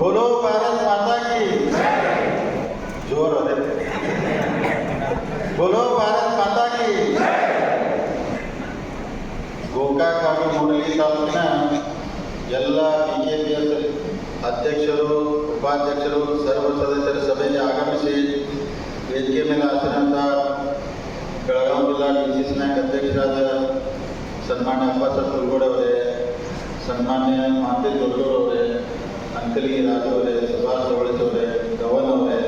बोलो भारत माता की जोर ಅದೇ बोलो भारत माता की ಗೋಕಾಕ್ ಹಾಗೂ ಮೂಡಲಿ ತಾಲೂಕಿನ ಎಲ್ಲ ಬಿ ಕೆ ಪಿ ಎಸ್ ಅಧ್ಯಕ್ಷರು ಉಪಾಧ್ಯಕ್ಷರು ಸರ್ವ ಸದಸ್ಯರ ಸಭೆಗೆ ಆಗಮಿಸಿ ವೇದಿಕೆ ಮೇಲೆ ಆಸನಂತ ಬೆಳಗಾವಿ ಜಿಲ್ಲಾ ಡಿ ಸಿ ಸಿ ಬ್ಯಾಂಕ್ ಅಧ್ಯಕ್ಷರಾದ ಸನ್ಮಾನ್ಯ ಅಪ್ಪಾಸ ತುಲ್ಗೋಡ್ ಅವರೇ ಸನ್ಮಾನ್ಯ ಮಾತೆ ದೊಡ್ಡೂರ್ ಅವರೇ ಅಂಕಲಿ ರಾಜು ಅವರೇ ಸುಭಾಷ್ ಅವಳಿಸ್ ಅವರೇ ಧವನ್ ಅವರೇ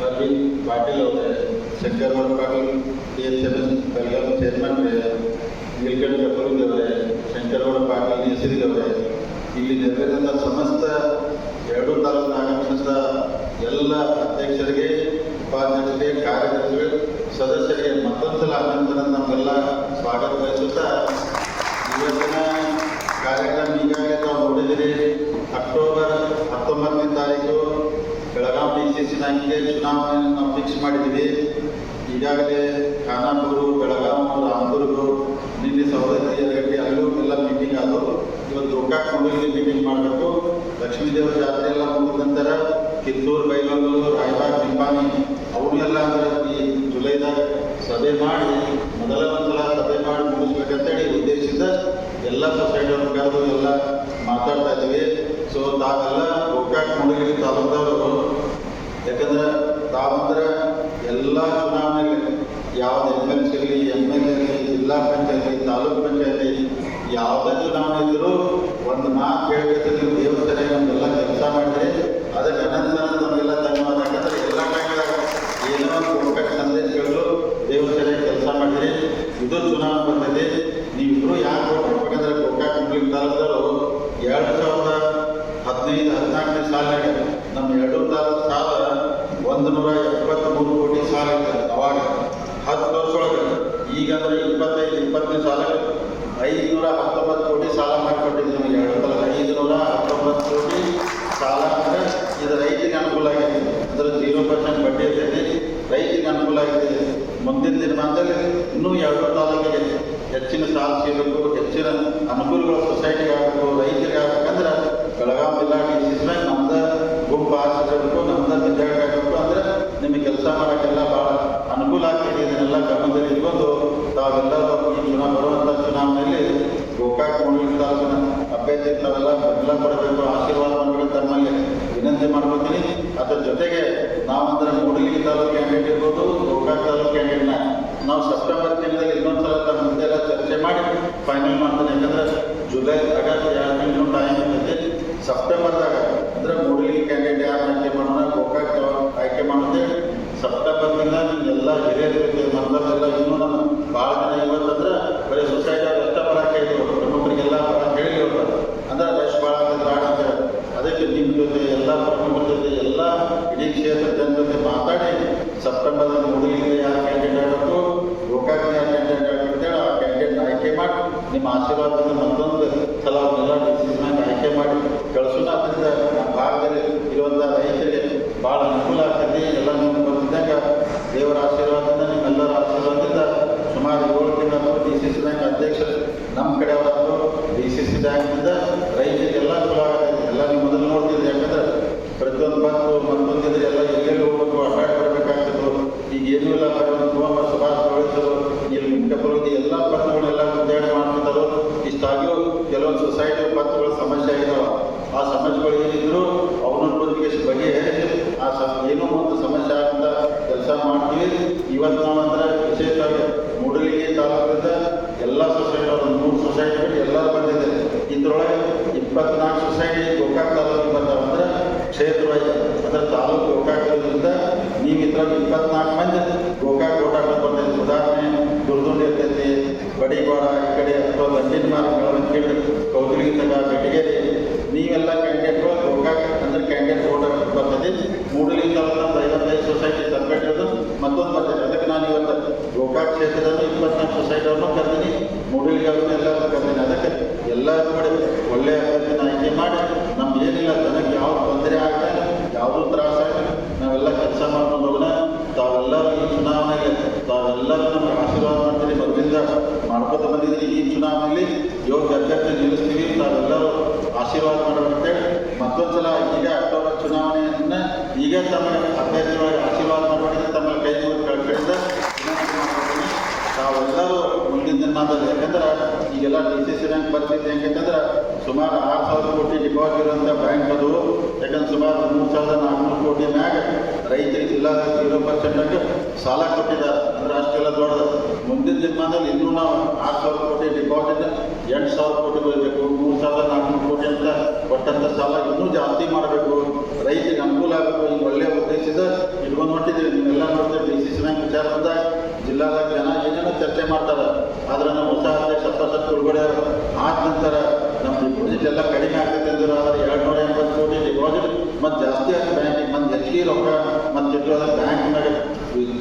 ಅರವಿಂದ್ ಪಾಟೀಲ್ ಅವರೇ Shankar Gowda Patil K S M chairman Neelakantha Kapurgi ಅವರೇ ಶಂಕರಗೌಡ ಪಾಟೀಲ್ ಹೆಸರಿ ಅವರೇ ಇಲ್ಲಿ ನೆರವೇರಿದ ಸಮಸ್ತ ಎರಡು ತಾಲೂಕಿನ ಆಗಮಿಸಿದ ಎಲ್ಲ ಅಧ್ಯಕ್ಷರಿಗೆ, ಉಪಾಧ್ಯಕ್ಷರಿಗೆ ಕಾರ್ಯದರ್ಶಿಗಳು ಸದಸ್ಯರಿಗೆ ಮತ್ತೊಂದು ಸಲ ಅಭಿನಂದನೆ ನಮಗೆಲ್ಲ ಸ್ವಾಗತ ಬಯಸುತ್ತಾ ಇವತ್ತಿನ ಕಾರ್ಯಕ್ರಮ ಈಗಾಗಲೇ ತಾವು ನೋಡಿದಿರಿ ಅಕ್ಟೋಬರ್ ಹತ್ತೊಂಬತ್ತನೇ ತಾರೀಕು ಬೆಳಗಾವಿ ಡಿ ಸಿ ಸಿ ಬ್ಯಾಂಕಿಗೆ ಚುನಾವಣೆಯನ್ನು ನಾವು ಫಿಕ್ಸ್ ಮಾಡಿದ್ದೀವಿ. ಈಗಾಗಲೇ ಖಾನಾಪುರು ಬೆಳಗಾವಿ ರಾಮದುರ್ಗ, ನಿನ್ನೆ ಸವದತ್ತಿ ಯಲಗಟ್ಟಿ ಅಲ್ಲೂ ಎಲ್ಲ ಮೀಟಿಂಗ್ ಆದವು. ಇವತ್ತು ಗೋಕಾಕ್ ಮಂಡಳಿ ಮೀಟಿಂಗ್ ಮಾಡಬೇಕು. ಲಕ್ಷ್ಮೀ ದೇವರ ಜಾತ್ರೆ ಎಲ್ಲ ಮುಗಿದ ನಂತರ ಕಿತ್ತೂರು ಬೈಲೂರು ರಾಯಬಾಗ್ ನಿಂಪಾನಿ ಅವರು ಅಂದ್ರೆ ಈ ಜುಲೈದಾಗ ಸಭೆ ಮಾಡಿ ಮೊದಲ ಒಂದ್ಸಲ ಸಭೆ ಮಾಡಿ ಮುಗಿಸ್ಬೇಕಂತೇಳಿ ಉದ್ದೇಶಿಸಿದ ಎಲ್ಲ ಸೊಸೈಟಿಯವ್ರ ಕರೆದು ಎಲ್ಲ ಮಾತಾಡ್ತಾ ಇದ್ದೀವಿ ಸೊ ತಾವೆಲ್ಲ ಗೋಕಾಕ್ ಮಂಡಳಿ ತಾಲೂಕದವರು ಯಾಕಂದ್ರೆ ತಾವಂದ್ರೆ ಎಲ್ಲ ಚುನಾವಣೆಗೆ ಯಾವ್ದು ಎಂ ಎಲ್ ಸಿ ಇರಲಿ ಎಂ ಎಲ್ ಎ ಇರಲಿ ಜಿಲ್ಲಾ ಪಂಚಾಯತಿ, ತಾಲೂಕ್ ಪಂಚಾಯತಿ ಯಾವುದೇ ಚುನಾವಣೆ ಇದ್ದರೂ ಒಂದು ಮಾತು ಕೇಳಬೇಕು ನೀವು ದೇವಸ್ಥಾನ ನಮ್ಗೆಲ್ಲ ಕೆಲಸ ಮಾಡಿದ್ರೆ ಅದಕ್ಕೆ ಅನಂತ ನಮಗೆಲ್ಲ ಧನ್ಯವಾದ ಯಾಕಂದ್ರೆ ಎಲ್ಲ ಟೈಮ್ದಾಗ ಏನೋ ಒಂದು ಗೋಕಾಕ್ ಸಂದೇಶಗಳು ದೇವಸ್ಥಾನ ಕೆಲಸ ಮಾಡಿದ್ರಿ ಇದು ಚುನಾವಣೆ ಬಂದಿದೆ ನೀವಿಬ್ರು ಯಾಕೆ vote ಮಾಡ್ಬೇಕಂದ್ರೆ ಗೋಕಾಕ್ ಮುಗ್ಲಿಕ್ಕೆ ತಾಲೂಕದವರು ಎರಡು ಸಾವಿರದ ಹದಿನೈದು ಹದಿನಾಲ್ಕನೇ ಸಾಲಿನಾಗ ನಮ್ಮ ಎರಡು ತಾಲೂಕು ಸಾಲ ಒಂದು ನೂರ ಎಪ್ಪತ್ತ್ಮೂರು ಕೋಟಿ ಸಾಲ ಇತ್ತು ಅವಾಗ ಹತ್ತು ವರ್ಷೊಳಗೆ ಈಗ ಅಂದ್ರೆ ಇಪ್ಪತ್ತೈದು ಇಪ್ಪತ್ತನೇ ಸಾಲ ಐದುನೂರ ಹತ್ತೊಂಬತ್ತು ಕೋಟಿ ಸಾಲ ಮಾಡಿಕೊಟ್ಟಿದ್ವಿ ನಿಮಗೆ. ತಾಲೂಕು ಐದುನೂರ ಹತ್ತೊಂಬತ್ತು ಕೋಟಿ ಸಾಲ ಅಂದರೆ ಇದು ರೈತಿಗೆ ಅನುಕೂಲ ಆಗಿದೆ. ಅದರ ಜೀರೋ ಪರ್ಸೆಂಟ್ ಬಡ್ಡಿ ಇರ್ತೈತಿ ರೈತಿಗೆ ಅನುಕೂಲ ಆಗಿದೆ. ಮುಂದಿನ ದಿನಮಾನದಲ್ಲಿ ಇನ್ನೂ ಎರಡು ತಾಲೂಕಿಗೆ ಹೆಚ್ಚಿನ ಸಾಲ ಸಿಗಬೇಕು. ಹೆಚ್ಚಿನ ಅನುಕೂಲಗಳು ಸೊಸೈಟಿಗೆ ಆಗಬೇಕು, ರೈತರಿಗೆ ಆಗ್ಬೇಕಂದ್ರೆ ಬೆಳಗಾವಿ ಜಿಲ್ಲಾ ಡಿ ಸಿ ಬ್ಯಾಂಕ್ ನಮ್ದು ಗುಂಪು ಆರಿಸಿರ್ಬೇಕು ನಮ್ದು ಬಿದ್ದಾಗ ಆಗಬೇಕು ಅಂದ್ರೆ ನಿಮಗೆ ಕೆಲಸ ಮಾಡೋಕ್ಕೆಲ್ಲ ಭಾಳ ಅನುಕೂಲ ಆಗ್ತದೆ, ಇದನ್ನೆಲ್ಲ ಗಮನದಲ್ಲಿ ಇಟ್ಕೊಂಡು ತಾವೆಲ್ಲರೂ ಈ ಚುನಾವಣೆ ಬರುವಂಥ ಚುನಾವಣೆಯಲ್ಲಿ ಗೋಕಾಕ್ ಮಂಡಳಿ ತಾಲೂಕಿನ ಅಭ್ಯರ್ಥಿ ತಾವೆಲ್ಲ ಬೆಂಬಲ ಕೊಡಬೇಕು, ಆಶೀರ್ವಾದ ಮಾಡಬೇಕು ತಮ್ಮಲ್ಲಿ. ವಿನಂತಿ ಮಾಡ್ಕೊತೀನಿ ಅದರ ಜೊತೆಗೆ ನಾವಂದ್ರೆ ಮೂಡಲಿಗೆ ತಾಲೂಕು ಕ್ಯಾಂಡಿಡೇಟ್ ಇರ್ಬೋದು, ಗೋಕಾಕ್ ತಾಲೂಕು ಕ್ಯಾಂಡಿಡೇಟ್ನ ನಾವು ಸೆಪ್ಟೆಂಬರ್ ತಿಂಗಳಲ್ಲಿ ಇನ್ನೊಂದ್ಸಲ ತಮ್ಮ ಮುಂದೆ ಎಲ್ಲ ಚರ್ಚೆ ಮಾಡಿ ಫೈನಲ್ ಮಾಡ್ತಾನೆ. ಯಾಕಂದ್ರೆ ಜುಲೈ, ಆಗಸ್ಟ್, ಎರಡು ತಿಂಗಳು ಟೈಮ್ ಇರ್ತೈತಿ. ಸೆಪ್ಟೆಂಬರ್ದಾಗ ಅಂದ್ರೆ ಮೂಡಲಿಗೆ ಕ್ಯಾಂಡಿಡೇಟ್ ಯಾರು ಆಯ್ಕೆ ಮಾಡೋಣ ಗೋಕಾಕ್ ಆಯ್ಕೆ ಮಾಡೋದೇ ಸೆಪ್ಟೆಂಬರ್ನಿಂದ ನಿಮ್ಗೆಲ್ಲ ಹಿರಿಯರು ಇರುತ್ತೆ ಮೊದಲೆಲ್ಲ ಇನ್ನೂ ನಮ್ಮ ಭಾಳ ಜನ ಇವತ್ತಂದ್ರೆ ಬರೀ ಸೊಸೈಟಿ ಅಷ್ಟ ಬರಕ್ಕೆ ಹೇಳಿದ್ರು ಪ್ರಮುಖರಿಗೆಲ್ಲ ಬರಕ್ಕೆ ಹೇಳಿ ಹೋಗ್ತಾರೆ ಅಂದ್ರೆ ರಶ್ ಭಾಳ ಆಗತ್ತೆ ಬೇಡ ಅಂತ ಹೇಳಿ. ಅದಕ್ಕೆ ನಿಮ್ಮ ಜೊತೆ ಎಲ್ಲ ಪ್ರಮುಖರ ಜೊತೆ ಎಲ್ಲ ಇಡೀ ಕ್ಷೇತ್ರದ ಜನ ಜೊತೆ ಮಾತಾಡಿ ಸೆಪ್ಟೆಂಬರ್ದಲ್ಲಿ ಮೂಡಲಿಗೆ ಯಾರು ಕ್ಯಾಂಡಿಡೇಟ್ ಆಗಬೇಕು ಗೋಕಾಕ್ ಯಾರು ಕ್ಯಾಂಡಿಡೇಟ್ ಆಗಬೇಕು ಅಂತೇಳಿ ಆ ಕ್ಯಾಂಡಿಡೇಟ್ ಆಯ್ಕೆ ಮಾಡಿ ನಿಮ್ಮ ಆಶೀರ್ವಾದದಿಂದ ಮತ್ತೊಂದು ಸಲ ಅವ್ರನ್ನೆಲ್ಲ ಡಿಸಿಷನ್ ಆಯ್ಕೆ ಮಾಡಿ ಕಳಿಸೋಣ ಅದರಿಂದ ನಮ್ಮ ಭಾಗದಲ್ಲಿ ಇರುವಂಥ ರೈತರಿಗೆ ಭಾಳ ಅನುಕೂಲ ಆಗ್ತದೆ ಎಲ್ಲ ನಿಮ್ಗೆ ಬಂದಿದ್ದಾಗ ದೇವರ ಆಶೀರ್ವಾದದಿಂದ ನಿಮ್ಮೆಲ್ಲರ ಆಶೀರ್ವಾದದಿಂದ ಸುಮಾರು ಏಳು ತಿಂಗಳು ಡಿ ಸಿ ಸಿ ಬ್ಯಾಂಕ್ ಅಧ್ಯಕ್ಷರು ನಮ್ಮ ಕಡೆ ಅವರಾದ್ರು ಡಿ ಸಿ ಸಿ ಬ್ಯಾಂಕ್ನಿಂದ ರೈತರಿಗೆಲ್ಲ ಚಲೋ ಆಗತ್ತೆ. ಎಲ್ಲ ನೀವು ಮೊದಲು ನೋಡ್ತಿದ್ರಿ, ಯಾಕಂದ್ರೆ ಪ್ರತಿಯೊಂದು ಬಂತು ಮತ್ತೊಂದಿದ್ರೆ ಎಲ್ಲ ಎಲ್ಲೆಲ್ಲಿ ಹೋಗ್ಬೇಕು ಅಡ್ಡಾಡಿ ಬರಬೇಕಾಗ್ತಿತ್ತು. ಈಗ ಏನೂ ಇಲ್ಲ ಬರೋದು ತುಂಬ ಸುಭಾಷ್ ಕಳಿಸೋರು ಇಲ್ಲಿ ಮುಖ್ಯಪುರಗಿ ಎಲ್ಲ ಪತ್ರಗಳೆಲ್ಲ ಮುಂದಾಡಿ ಮಾಡ್ತಿದ್ದಾರೋ. ಇಷ್ಟಾಗಿಯೂ ಕೆಲವೊಂದು ಸೊಸೈಟಿ ಪತ್ರಗಳ ಸಮಸ್ಯೆ ಆಗಿದಾವ. ಆ ಸಮಸ್ಯೆಗಳು ಏನಿದ್ರು ಅವನ ಬದುಕಿಗೆ ಬಗೆಹರಿಸಿ ಆ ಸಮ ಏನೋ ಒಂದು ಸಮಸ್ಯೆ ಆಗಂತ ಕೆಲಸ ಮಾಡ್ತೀವಿ ಇವತ್ತು ನಾವಂದ್ರೆ ವಿಶೇಷವಾಗಿ ಮೂಡಲಿಗೆ ತಾಲೂಕಿಂದ ಎಲ್ಲ ಸೊಸೈಟಿ ಒಂದು ಮೂರು ಸೊಸೈಟಿಗಳು ಎಲ್ಲರೂ ಬಂದಿದ್ದಾರೆ ಇದ್ರೊಳಗೆ ಇಪ್ಪತ್ನಾಲ್ಕು ಸೊಸೈಟಿ ಗೋಕಾಕ್ ತಾಲೂಕಿಗೆ ಬರ್ತಾವೆ ಅಂದ್ರೆ ಕ್ಷೇತ್ರ ವೈಸ್ ಅಂದ್ರೆ ತಾಲೂಕು ಗೋಕಾಕದಿಂದ ನೀವು ಇತರ ಇಪ್ಪತ್ನಾಲ್ಕು ಮಂದಿ ಗೋಕಾಕ್ ಗೋಕಾಕ ಬರ್ತೈತೆ ಉದಾಹರಣೆ ದುರ್ದುಂಡಿ ಇರ್ತೈತಿ ಬಡಿಗೋಡ ಈ ಕಡೆ ಅಥವಾ ದಂಡಿನ ಮಾರ್ಗ ಕೇಳಿ ಕೌದಲಿಗೆ ತಗ, ಬೆಟಗೇರಿ. ನೀವೆಲ್ಲ ಕ್ಯಾಂಡಿಡೇಟ್ ಗೋಕಾಕ್ ಅಂದ್ರೆ ಕ್ಯಾಂಡಿಡೇಟ್ ಗೋಕಾಕ್ ಬರ್ತದೆ ಮೂಡಲಿ ತಾಲೂಕಿನ ಐವತ್ತೈದು ಸೊಸೈಟಿ ಇರೋದು. ಮತ್ತೊಂದು ಬರ್ತದೆ ಅದಕ್ಕೆ ನಾನು ಇವತ್ತು ಗೋಕಾಕ್ ಕ್ಷೇತ್ರದಲ್ಲಿ ಇಪ್ಪತ್ನಾಲ್ಕು ಸೊಸೈಟಿ ಅವ್ರನ್ನೂ ಕರ್ತೀನಿ ಮೂಡಲಿಗೆ ಅವ್ರನ್ನ ಎಲ್ಲರೂ ಕರ್ತೀನಿ ಅದಕ್ಕೆ ಎಲ್ಲರೂ ಮಾಡಿ ಒಳ್ಳೆಯ ಆಯ್ಕೆ ಮಾಡಿ ನಮ್ಗೆ ಏನಿಲ್ಲ ಜನಕ್ಕೆ ಯಾವ ತೊಂದರೆ ಆಗಲ್ಲ ಯಾವುದೂ ತ್ರಾಸ ನಾವೆಲ್ಲ ಕೆಲಸ ಮಾಡ್ಕೊಂಡು ಹೋಗೋಣ. ತಾವೆಲ್ಲರೂ ಈ ಚುನಾವಣೆಗೆ ತಾವೆಲ್ಲರೂ ನಮಗೆ ಆಶೀರ್ವಾದ ಮಾಡ್ತೀರಿ. ಮೊದಲಿಂದ ಮಾಡ್ಕೊತ ಬಂದಿದ್ದೀರಿ ಈ ಚುನಾವಣೆಯಲ್ಲಿ ಯೋಗ್ಯ ಅಭ್ಯರ್ಥಿ ನಿಲ್ಲಿಸ್ತೀವಿ. ತಾವೆಲ್ಲರೂ ಆಶೀರ್ವಾದ ಮಾಡೋಣ ಮತ್ತೊಂದು ಮತ್ತೊಂದ್ಸಲ ಈಗ ಅಕ್ಟೋಬರ್ ಚುನಾವಣೆಯನ್ನ ಈಗ ತಮ್ಮ ಅಭ್ಯರ್ಥಿಗಳಿಗೆ ಆಶೀರ್ವಾದ ಮಾಡಬೇಕಿದ್ರೆ ತಮ್ಮ ಕೈ ಮುಗಿದು ಕಡೆಯಿಂದ ವಿನಂತಿ ಮಾಡ್ಕೊತೀನಿ. ತಾವೆಲ್ಲರೂ ಮುಂದಿನ ದಿನಮಾನದಲ್ಲಿ, ಯಾಕಂದ್ರೆ ಈಗೆಲ್ಲ ಡಿ ಸಿ ಸಿ ಬ್ಯಾಂಕ್ ಪರಿಸ್ಥಿತಿ ಹೆಂಗಂತಂದ್ರೆ ಸುಮಾರು ಆರು ಸಾವಿರ ಕೋಟಿ ಡಿಪಾಸಿಟ್ ಇರುವಂಥ ಬ್ಯಾಂಕ್ ಅದು. ಯಾಕಂದ್ರೆ ಸುಮಾರು ಮೂರು ಸಾವಿರದ ನಾಲ್ಕುನೂರು ಕೋಟಿ ಮ್ಯಾಗ ರೈತರಿಗೆ ಇಲ್ಲ ಜೀರೋ ಪರ್ಸೆಂಟಾಗಿ ಸಾಲ ಕೊಟ್ಟಿದ್ದಾರೆ. ಅಂದ್ರೆ ಅಷ್ಟೆಲ್ಲ ದೊಡ್ಡದು. ಮುಂದಿನ ದಿನಮಾನದಲ್ಲಿ ಇನ್ನೂ ನಾವು ಆರು ಸಾವಿರ ಕೋಟಿ ಡಿಪಾಸಿಟ್ ಎಂಟು ಸಾವಿರ ಕೋಟಿ ಬರಬೇಕು ಮೂರು ಸಾವಿರದ ನಾಲ್ಕುನೂರು ಕೋಟಿ ಅಂತ ಕೊಟ್ಟಂಥ ಸಾಲ ಇನ್ನೂ ಜಾಸ್ತಿ ಮಾಡಬೇಕು. ರೈತರಿಗೆ ಅನುಕೂಲ ಆಗಬೇಕು ಈಗ ಒಳ್ಳೆಯ ಉದ್ದೇಶದ ಇಟ್ಕೊಂಡು ಹೊಟ್ಟಿದ್ದೀವಿ ನೀವೆಲ್ಲ ನೋಡ್ತೀವಿ ಡಿ ಸಿ ಸಿ ಬ್ಯಾಂಕ್ ವಿಚಾರ ಬಂದಾಗ ಜಿಲ್ಲಾದಾಗ ಜನ ಏನೇನೋ ಚರ್ಚೆ ಮಾಡ್ತಾರೆ ಆದ್ರೆ ನಮ್ಮ ಹೊಸ ಸಪ್ತಸತ್ ಉಳ್ಗಡೆ ಆದ ನಂತರ ನಮ್ಮ ಡಿಪಾಸಿಟ್ ಎಲ್ಲ ಕಡಿಮೆ ಆಗ್ತೈತೆ ಅಂದ್ರೆ ಎರಡು ನೂರ ಎಂಬತ್ತು ಕೋಟಿ ಡಿಪಾಸಿಟ್ ಮತ್ತು ಜಾಸ್ತಿ ಆಗಿ ಬ್ಯಾಂಕಿಗೆ ಮತ್ತು ಹೆಚ್ಚಿಗೆ ರೊಕ್ಕ ಮತ್ತು ಇಟ್ಟರೆ ಬ್ಯಾಂಕ್ನಾಗ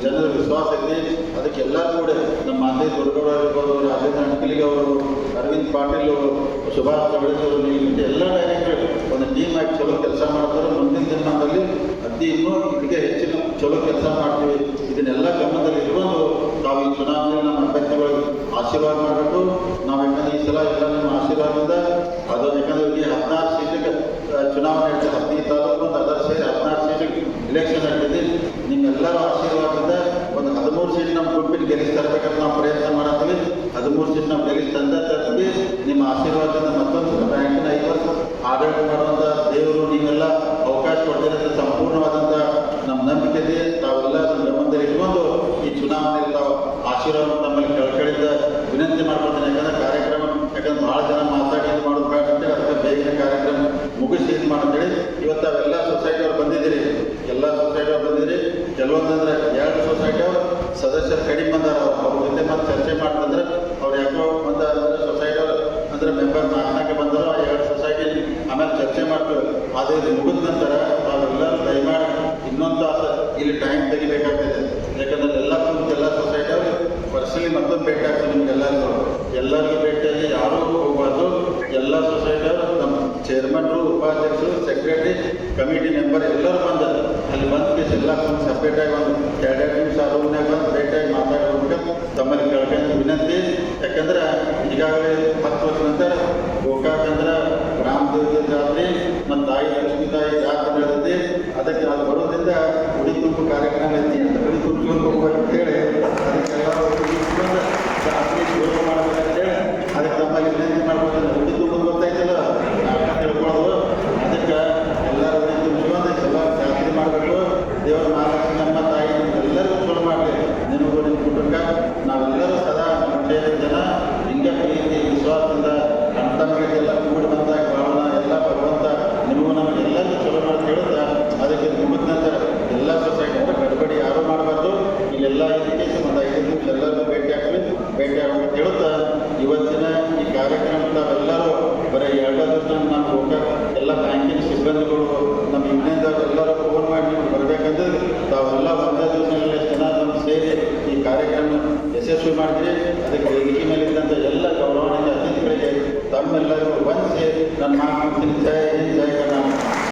ಜನರ ವಿಶ್ವಾಸ ಐತಿ ಅದಕ್ಕೆ ಎಲ್ಲರೂ ಕೂಡ ನಮ್ಮ ಮಾತೆ ದುರ್ಗೌಡ ಇರ್ಬೋದು ರಾಜೇಂದ್ರ ಅಣಕಲಿಗೆ ಅವರು, ಅರವಿಂದ್ ಪಾಟೀಲ್ ಸುಭಾಷ್ ಚೌಧರಿ ನೀವು ಎಲ್ಲ ಡೈರೆಕ್ಟರ್ ಒಂದು ಟೀಮ್ ಆಗಿ ಚಲೋ ಕೆಲಸ ಮಾಡ್ತಾರೆ. ಮುಂದಿನ ದಿನಮಾನದಲ್ಲಿ ಅತಿ ಇನ್ನೂ ಇದಕ್ಕೆ ಹೆಚ್ಚಿನ ಚಲೋ ಕೆಲಸ ಮಾಡ್ತೀವಿ. ಇದನ್ನೆಲ್ಲ ಗಮನದಲ್ಲಿ ಇಟ್ಕೊಂಡು ನಾವು ಈ ಚುನಾವಣೆಯಲ್ಲಿ ನಮ್ಮ ಆಶೀರ್ವಾದ ಮಾಡಬೇಕು ನಾವು ಯಾಕಂದ್ರೆ ಈ ಸಲ ಎಲ್ಲ ನಿಮ್ಮ ಆಶೀರ್ವಾದದಿಂದ ಅದು ಯಾಕಂದ್ರೆ ಇಲ್ಲಿ ಹದಿನಾರು ಸೀಟಿಗೆ ಚುನಾವಣೆ ಇರ್ತದೆ ಹದಿನೈದು ತಾಲೂಕು ಒಂದು ಅದರ ಸೇರಿ ಹದಿನಾರು ಸೀಟಿಗೆ ಇಲೆಕ್ಷನ್ ಆಗ್ತೈತಿ ನಿಮ್ಮೆಲ್ಲರ ಆಶೀರ್ವಾದದಿಂದ ಒಂದು ಹದಿಮೂರು ಸೀಟ್ ನಮ್ಮ ಗುಂಪಿನ ಗೆಲ್ಲಿಸ್ತಾ ಇರ್ಬೇಕಂತ ನಾವು ಪ್ರಯತ್ನ ಅದೇ ಇದು ಮುಗಿದ ನಂತರ ತಾವೆಲ್ಲರೂ ದಯಮಾಡಿ ಇನ್ನೊಂದು ಇಲ್ಲಿ ಟೈಮ್ ತೆಗಿಬೇಕಾಗ್ತದೆ. ಯಾಕಂದ್ರೆ ಎಲ್ಲ ಕುಂತು ಎಲ್ಲ ಸೊಸೈಟಿ ಅವರು ಪರ್ಸನಲಿ ಮತ್ತೊಂದು ಭೇಟಿ ಆಗ್ತದೆ ನಿಮ್ಗೆಲ್ಲರಿಗೂ. ಎಲ್ಲರಿಗೂ ಭೇಟಿಯಾಗಿ ಯಾರೂ ಹೋಗ್ಬಾರ್ದು. ಎಲ್ಲ ಸೊಸೈಟಿ ಅವರು ನಮ್ಮ ಚೇರ್ಮನ್ರು ಉಪಾಧ್ಯಕ್ಷರು ಸೆಕ್ರೆಟರಿ ಕಮಿಟಿ ಮೆಂಬರ್ ಎಲ್ಲರೂ ಬಂದರು. ಅಲ್ಲಿ ಬಂದು ಎಲ್ಲ ಕುಂತು ಸಪ್ರೇಟಾಗಿ ಒಂದು ಎರಡೆರಡು ನಿಮಿಷ ರೂಮ್ನಾಗ ಬಂದು ಭೇಟಿಯಾಗಿ ಮಾತಾಡಿ ಹೋಗ್ಬೇಕು ತಮ್ಮಲ್ಲಿ ಕೇಳ್ಕೊಂಡು ವಿನಂತಿ. ಯಾಕಂದ್ರೆ ಈಗಾಗಲೇ ಹತ್ತು ವರ್ಷ ನಂತರ ಗೋಕಾಕ್ ದೇವತೆ ಜಾತ್ರೆ ಮತ್ತು ತಾಯಿ ಲಕ್ಷ್ಮೀ ತಾಯಿ ಜಾತ್ರೆ ನಡೆದಿದೆ. ಅದಕ್ಕೆ ಅದು ಬರೋದ್ರಿಂದ ಉಡಿ ತುಂಬ ಕಾರ್ಯಕ್ರಮ ಐತಿ ಅಂತ ಉಡಿ ತುಂಬ ಹೋಗ್ಬೇಕು ಅಂತ